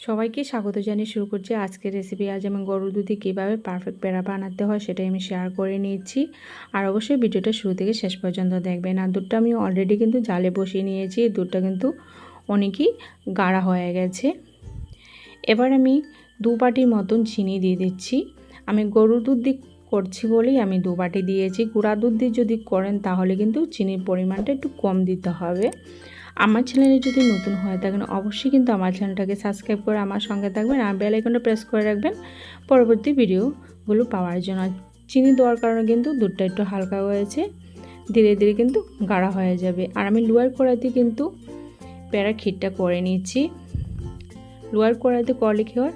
সবাইকে স্বাগত জানিয়ে শুরু করছি আজকের রেসিপি আজ আমি গরুর দুধে কীভাবে পারফেক্ট পেড়া বানাতে হয় সেটাই আমি শেয়ার করে নিয়েছি। আর অবশ্যই ভিডিওটা শুরু থেকে শেষ পর্যন্ত দেখবেন। আর দুধটা আমি অলরেডি কিন্তু জালে বসিয়ে নিয়েছি। দুধটা কিন্তু অনেকই গাঢ়া হয়ে গেছে। এবার আমি দু বাটির মতন চিনি দিয়ে দিচ্ছি। আমি গরুর দুধ দিয়ে করছি বলেই আমি দু বাটি দিয়েছি। গুঁড়া দুধ দিয়ে যদি করেন তাহলে কিন্তু চিনির পরিমাণটা একটু কম দিতে হবে। আমার চ্যানেলে যদি নতুন হয়ে থাকেন অবশ্যই কিন্তু আমার চ্যানেলটাকে সাবস্ক্রাইব করে আমার সঙ্গে থাকবেন আর বেল আইকনটা প্রেস করে রাখবেন। পরবর্তী ভিডিওগুলো পাওয়ার জন্য। চিনি দেওয়ার কারণে কিন্তু দুধটা একটু হালকা হয়েছে, ধীরে ধীরে কিন্তু গাঢ়া হয়ে যাবে। আর আমি লোয়ার কড়াইতে কিন্তু পেয়ারা ক্ষীরটা করে নিচ্ছি। লোয়ার কড়াইতে করলে কি হয়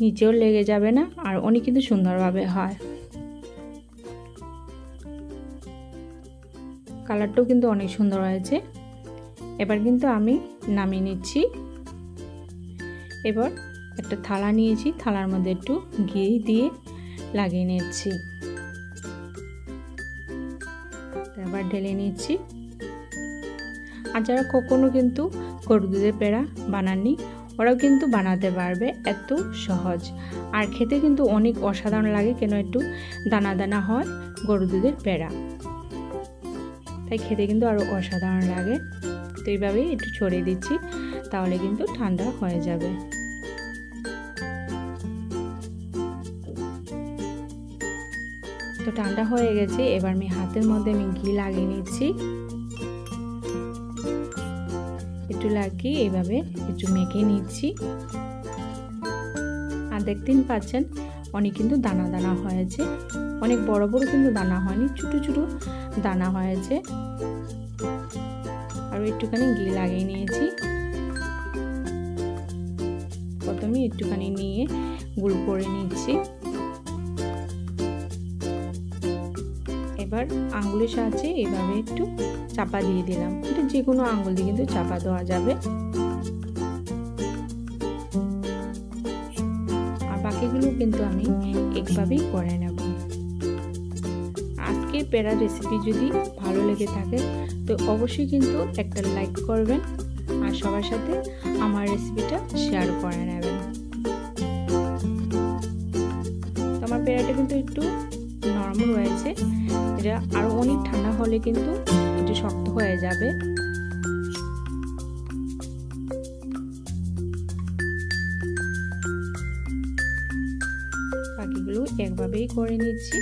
নিচেও লেগে যাবে না, আর অনেক কিন্তু সুন্দরভাবে হয়। কালারটাও কিন্তু অনেক সুন্দর হয়েছে। এবার কিন্তু আমি নামিয়ে নিচ্ছি। এবার একটা থালা নিয়েছি, থালার মধ্যে একটু ঘি দিয়ে লাগিয়ে নিচ্ছি। এবার ঢেলে নিচ্ছি। আর যারা কখনো কিন্তু গরু দুধের পেড়া বানাননি, ওরাও কিন্তু বানাতে পারবে, এত সহজ। আর খেতে কিন্তু অনেক অসাধারণ লাগে কেন একটু দানা দানা হয় গরু দুধের পেড়া। তাই খেতে কিন্তু আরও অসাধারণ লাগে। তো এইভাবেই একটু ছড়িয়ে দিচ্ছি, তাহলে কিন্তু ঠান্ডা হয়ে যাবে। তো ঠান্ডা হয়ে গেছে, এবার আমি হাতের মধ্যে আমি ঘি লাগিয়ে নিচ্ছি। একটু লাগিয়ে এইভাবে একটু মেখে নিচ্ছি। আর দেখতেই পাচ্ছেন অনেক কিন্তু দানা দানা হয়েছে। অনেক বড় বড় কিন্তু দানা হয়নি, ছোটো ছোটো দানা হয়েছে। আর একটুখানি ঘি লাগিয়ে নিয়েছি। প্রথমে একটুখানি নিয়ে গুল করে নিচ্ছি। এবার আঙ্গুলের সাহায্যে এভাবে একটু চাপা দিয়ে দিলাম। এটা যে কোনো আঙ্গুল দিয়ে কিন্তু চাপা দেওয়া যাবে। আর কিন্তু আমি একভাবেই করে নেব। আজকে পেড়া রেসিপি যদি ভালো লেগে থাকে, তো অবশ্যই কিন্তু একটা লাইক করবেন আর সবার সাথে আমার রেসিপিটা শেয়ার করে নেবেন। আমার পেড়াটা কিন্তু একটু নরম হয়েছে এটা আরও অনেক ঠান্ডা হলে কিন্তু একটু শক্ত হয়ে যাবে। বাকিগুলো একভাবেই করে নিচ্ছি।